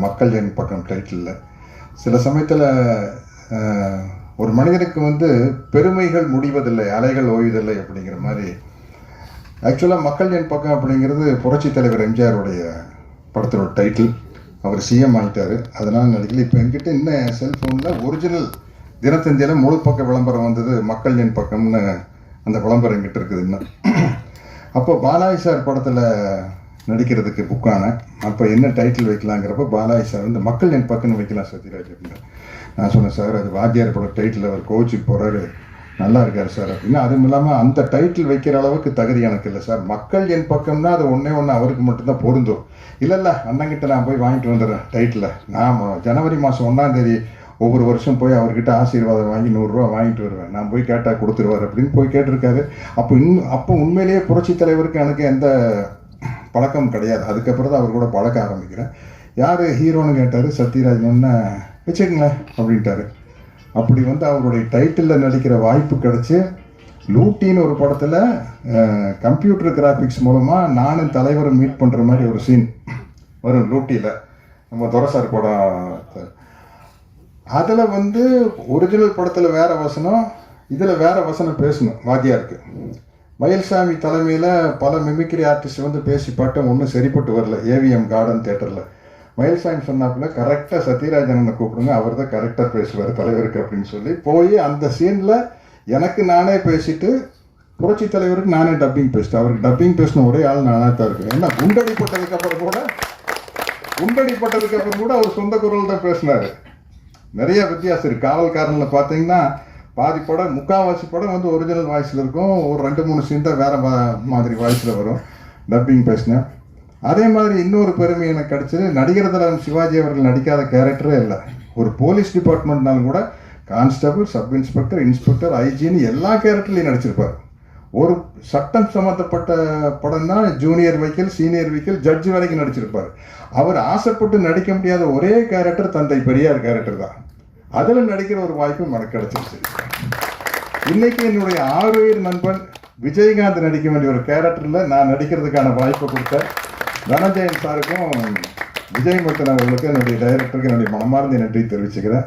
மக்கள் என் பக்கம் டைட்டிலில் சில சமயத்தில் ஒரு மனிதனுக்கு வந்து பெருமைகள் முடிவதில்லை அலைகள் ஓய்வதில்லை அப்படிங்கிற மாதிரி. ஆக்சுவலாக மக்கள் என் பக்கம் அப்படிங்கிறது புரட்சி தலைவர் எம்ஜிஆருடைய படத்தோட டைட்டில் அவர் சிஎம் ஆகிட்டார் அதனால் நினைக்கல இப்போ என்கிட்ட இன்னும் செல்ஃபோனில் ஒரிஜினல் தினத்தந்தியில் முழு பக்க விளம்பரம் வந்தது மக்கள் என் பக்கம்னு அந்த விளம்பரம் என்கிட்ட இருக்குது இன்னும். அப்போ பாலாஜி சார் படத்தில் நடிக்கிறதுக்கு புக்கான அப்போ என்ன டைட்டில் வைக்கலாங்கிறப்ப பாலாஜி சார் வந்து மக்கள் என் பக்கம்னு வைக்கலாம் சத்யராஜ் அப்படின்னு. நான் சொன்னேன் சார் அது வாத்தியார் படம் டைட்டில் அவர் கோச்சுக்கு போகிறாரு நல்லா இருக்கார் சார் அப்படின்னா அதுவும் இல்லாமல் அந்த டைட்டில் வைக்கிற அளவுக்கு தகுதி எனக்கு இல்லை சார் மக்கள் என் பக்கம்னா அது ஒன்றே ஒன்று அவருக்கு மட்டும்தான் பொருந்தும். இல்லை இல்லை அண்ணங்கிட்ட நான் போய் வாங்கிட்டு வந்துடுறேன் டைட்டில் நான் ஜனவரி மாதம் ஒன்றாந்தேதி ஒவ்வொரு வருஷம் போய் அவர்கிட்ட ஆசீர்வாதம் வாங்கி நூறுரூவா வாங்கிட்டு வருவேன். நான் போய் கேட்டால் கொடுத்துருவார் அப்படின்னு போய் கேட்டிருக்காரு. அப்போ இன்னும் அப்போ உண்மையிலேயே புரட்சி தலைவருக்கு எனக்கு எந்த பழக்கம் கிடையாது. அதுக்கப்புறம் தான் அவர் கூட பழக்க ஆரம்பிக்கிறேன் யார் ஹீரோன்னு கேட்டார் சத்யராஜ் ஒன்று வச்சுக்கங்களேன் அப்படின்ட்டாரு. அப்படி வந்து அவருடைய டைட்டிலில் நடிக்கிற வாய்ப்பு கிடச்சி லூட்டின்னு ஒரு படத்தில் கம்ப்யூட்டர் கிராஃபிக்ஸ் மூலமாக நானும் தலைவரும் மீட் பண்ணுற மாதிரி ஒரு சீன் வரும் லூட்டியில். நம்ம துரசார் படம் அதில் வந்து ஒரிஜினல் படத்தில் வேறு வசனம் இதில் வேறு வசனம் பேசணும் வாத்தியாருக்கு. மயில்சாமி தலைமையில் பல மிமிக்ரி ஆர்டிஸ்ட் வந்து பேசி பாட்டும் ஒன்றும் சரிப்பட்டு வரல. ஏவிஎம் கார்டன் தேட்டரில் மயில்சாமி சொன்னாப்புல கரெக்டாக சத்யராஜனை கூப்பிடுங்க. அவர் தான் கரெக்டாக பேசுவார் தலைவருக்கு அப்படின்னு சொல்லி போய் அந்த சீனில் எனக்கு நானே பேசிட்டு புரட்சி தலைவருக்கு நானே டப்பிங் பேசிட்டேன். அவருக்கு டப்பிங் பேசின ஒரே ஆள் நானாக தான் இருக்கேன். ஏன்னா குண்டடிப்பட்டதுக்கு அப்புறம் கூட குண்டடிப்பட்டதுக்கு அப்புறம் கூட அவர் சொந்த குரல் தான் பேசினார். நிறைய வித்தியாசம் இருக்குது காவல்காரனில் பார்த்தீங்கன்னா பாதி படம் முக்கால்வாசி படம் வந்து ஒரிஜினல் வாய்ஸில் இருக்கும். ஒரு ரெண்டு மூணு சீன் தான் வேறு மாதிரி வாய்ஸில் வரும். டப்பிங் பேசினேன் அதே மாதிரி இன்னொரு பெருமை எனக்கு கிடச்சது நடிகர் தலம் சிவாஜி அவர்கள் நடிக்காத கேரக்டரே இல்லை. ஒரு போலீஸ் டிபார்ட்மெண்ட்னாலும் கூட கான்ஸ்டபிள் சப் இன்ஸ்பெக்டர் இன்ஸ்பெக்டர் ஐஜின்னு எல்லா கேரக்டர்லையும் நடிச்சிருப்பார். ஒரு சட்டம் சம்மந்தப்பட்ட படம் தான் ஜூனியர் வைக்கல் சீனியர் வைக்கல் ஜட்ஜ் வரைக்கும் நடிச்சிருப்பார். அவர் ஆசைப்பட்டு நடிக்க முடியாத ஒரே கேரக்டர் தந்தை பெரியார் கேரக்டர் தான். அதில் நடிக்கிற ஒரு வாய்ப்பு எனக்கு கிடைச்சிருச்சு இன்னைக்கு என்னுடைய ஆறுயிர் நண்பன் விஜயகாந்த் நடிக்க வேண்டிய ஒரு கேரக்டரில் நான் நடிக்கிறதுக்கான வாய்ப்பை கொடுத்த தனஞ்சயன் சாருக்கும் விஜய் முத்தன் அவர்களுக்கு என்னுடைய டைரக்டருக்கு என்னுடைய மனமார்ந்த நன்றி தெரிவிச்சுக்கிறேன்.